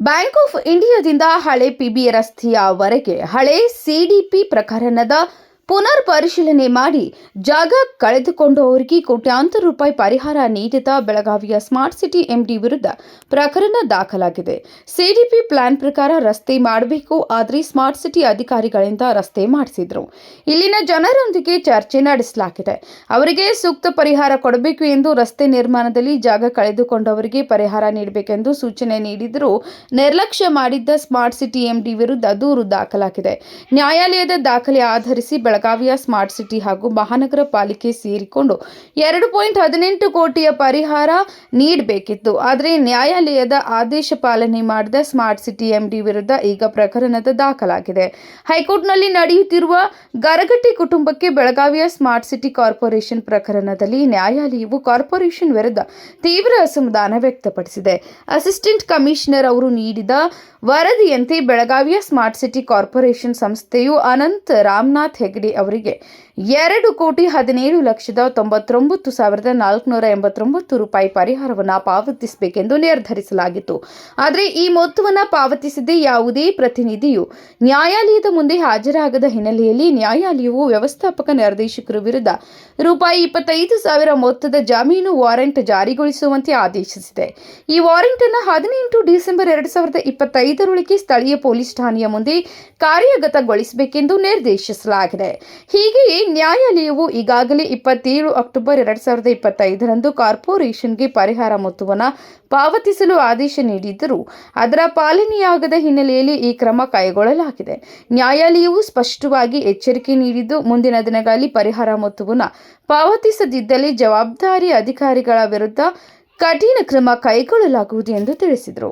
Bank of ಇಂಡಿಯಾದಿಂದ ಹಳೆ PB ರಸ್ತೆಯವರೆಗೆ ಹಳೆ ಸಿಡಿಪಿ ಪ್ರಕರಣದ ಪುನರ್ ಪರಿಶೀಲನೆ ಮಾಡಿ ಜಾಗ ಕಳೆದುಕೊಂಡವರಿಗೆ ಕೋಟ್ಯಾಂತರ ರೂಪಾಯಿ ಪರಿಹಾರ ನೀಡಿದ ಬೆಳಗಾವಿಯ ಸ್ಮಾರ್ಟ್ ಸಿಟಿ ಎಂಡಿ ವಿರುದ್ಧ ಪ್ರಕರಣ ದಾಖಲಾಗಿದೆ. ಸಿಡಿಪಿ ಪ್ಲಾನ್ ಪ್ರಕಾರ ರಸ್ತೆ ಮಾಡಬೇಕು, ಆದರೆ ಸ್ಮಾರ್ಟ್ ಸಿಟಿ ಅಧಿಕಾರಿಗಳಿಂದ ರಸ್ತೆ ಮಾಡಿಸಿದ್ರು. ಇಲ್ಲಿನ ಜನರೊಂದಿಗೆ ಚರ್ಚೆ ನಡೆಸಲಾಗಿದೆ. ಅವರಿಗೆ ಸೂಕ್ತ ಪರಿಹಾರ ಕೊಡಬೇಕು ಎಂದು ರಸ್ತೆ ನಿರ್ಮಾಣದಲ್ಲಿ ಜಾಗ ಕಳೆದುಕೊಂಡವರಿಗೆ ಪರಿಹಾರ ನೀಡಬೇಕೆಂದು ಸೂಚನೆ ನೀಡಿದರೂ ನಿರ್ಲಕ್ಷ್ಯ ಮಾಡಿದ್ದ ಸ್ಮಾರ್ಟ್ ಸಿಟಿ ಎಂಡಿ ವಿರುದ್ಧ ದೂರು ದಾಖಲಾಗಿದೆ. ನ್ಯಾಯಾಲಯದ ದಾಖಲೆ ಆಧರಿಸಿ ಬೆಳಗಾವಿಯ ಸ್ಮಾರ್ಟ್ ಸಿಟಿ ಹಾಗೂ ಮಹಾನಗರ ಪಾಲಿಕೆ ಸೇರಿಕೊಂಡು ಎರಡು ಪಾಯಿಂಟ್ ಹದಿನೆಂಟು ಕೋಟಿಯ ಪರಿಹಾರ ನೀಡಬೇಕಿತ್ತು. ಆದರೆ ನ್ಯಾಯಾಲಯದ ಆದೇಶ ಪಾಲನೆ ಮಾಡಿದ ಸ್ಮಾರ್ಟ್ ಸಿಟಿ ಎಂಡಿ ವಿರುದ್ಧ ಈಗ ಪ್ರಕರಣದ ದಾಖಲಾಗಿದೆ. ಹೈಕೋರ್ಟ್ನಲ್ಲಿ ನಡೆಯುತ್ತಿರುವ ಗರಗಟ್ಟಿ ಕುಟುಂಬಕ್ಕೆ ಬೆಳಗಾವಿಯ ಸ್ಮಾರ್ಟ್ ಸಿಟಿ ಕಾರ್ಪೊರೇಷನ್ ಪ್ರಕರಣದಲ್ಲಿ ನ್ಯಾಯಾಲಯವು ಕಾರ್ಪೊರೇಷನ್ ವಿರುದ್ಧ ತೀವ್ರ ಅಸಮಾಧಾನ ವ್ಯಕ್ತಪಡಿಸಿದೆ. ಅಸಿಸ್ಟೆಂಟ್ ಕಮಿಷನರ್ ಅವರು ನೀಡಿದ ವರದಿಯಂತೆ ಬೆಳಗಾವಿಯ ಸ್ಮಾರ್ಟ್ ಸಿಟಿ ಕಾರ್ಪೊರೇಷನ್ ಸಂಸ್ಥೆಯು ಅನಂತ್ ರಾಮನಾಥ್ ಹೆಗಡೆ ಅವರಿಗೆ. ಎರಡು ಕೋಟಿ ಹದಿನೇಳು ಲಕ್ಷದ ತೊಂಬತ್ತೊಂಬತ್ತು ಸಾವಿರದ ನಾಲ್ಕುನೂರ ಎಂಬತ್ತೊಂಬತ್ತು ರೂಪಾಯಿ ಪರಿಹಾರವನ್ನು ಪಾವತಿಸಬೇಕೆಂದು ನಿರ್ಧರಿಸಲಾಗಿತ್ತು. ಆದರೆ ಈ ಮೊತ್ತವನ್ನು ಪಾವತಿಸದೆ ಯಾವುದೇ ಪ್ರತಿನಿಧಿಯು ನ್ಯಾಯಾಲಯದ ಮುಂದೆ ಹಾಜರಾಗದ ಹಿನ್ನೆಲೆಯಲ್ಲಿ ನ್ಯಾಯಾಲಯವು ವ್ಯವಸ್ಥಾಪಕ ನಿರ್ದೇಶಕರ ವಿರುದ್ಧ ರೂಪಾಯಿ ಇಪ್ಪತ್ತೈದು ಸಾವಿರ ಮೊತ್ತದ ಜಾಮೀನು ವಾರೆಂಟ್ ಜಾರಿಗೊಳಿಸುವಂತೆ ಆದೇಶಿಸಿದೆ. ಈ ವಾರೆಂಟ್ ಅನ್ನು ಹದಿನೆಂಟು ಡಿಸೆಂಬರ್ ಎರಡು ಸಾವಿರದ ಇಪ್ಪತ್ತೈದರೊಳಗೆ ಸ್ಥಳೀಯ ಪೊಲೀಸ್ ಠಾಣೆಯ ಮುಂದೆ ಕಾರ್ಯಗತಗೊಳಿಸಬೇಕೆಂದು ನಿರ್ದೇಶಿಸಲಾಗಿದೆ. ಹೀಗೆಯೇ ನ್ಯಾಯಾಲಯವು ಈಗಾಗಲೇ ಇಪ್ಪತ್ತೇಳು ಅಕ್ಟೋಬರ್ ಎರಡ್ ಸಾವಿರದ ಇಪ್ಪತ್ತೈದರಂದು ಕಾರ್ಪೊರೇಷನ್ಗೆ ಪರಿಹಾರ ಮೊತ್ತವನ್ನು ಪಾವತಿಸಲು ಆದೇಶ ನೀಡಿದ್ದರೂ ಅದರ ಪಾಲನೆಯಾಗದ ಹಿನ್ನೆಲೆಯಲ್ಲಿ ಈ ಕ್ರಮ ಕೈಗೊಳ್ಳಲಾಗಿದೆ. ನ್ಯಾಯಾಲಯವು ಸ್ಪಷ್ಟವಾಗಿ ಎಚ್ಚರಿಕೆ ನೀಡಿದ್ದು, ಮುಂದಿನ ದಿನಗಳಲ್ಲಿ ಪರಿಹಾರ ಮೊತ್ತವನ್ನು ಪಾವತಿಸದಿದ್ದಲ್ಲಿ ಜವಾಬ್ದಾರಿ ಅಧಿಕಾರಿಗಳ ವಿರುದ್ಧ ಕಠಿಣ ಕ್ರಮ ಕೈಗೊಳ್ಳಲಾಗುವುದು ಎಂದು ತಿಳಿಸಿದರು.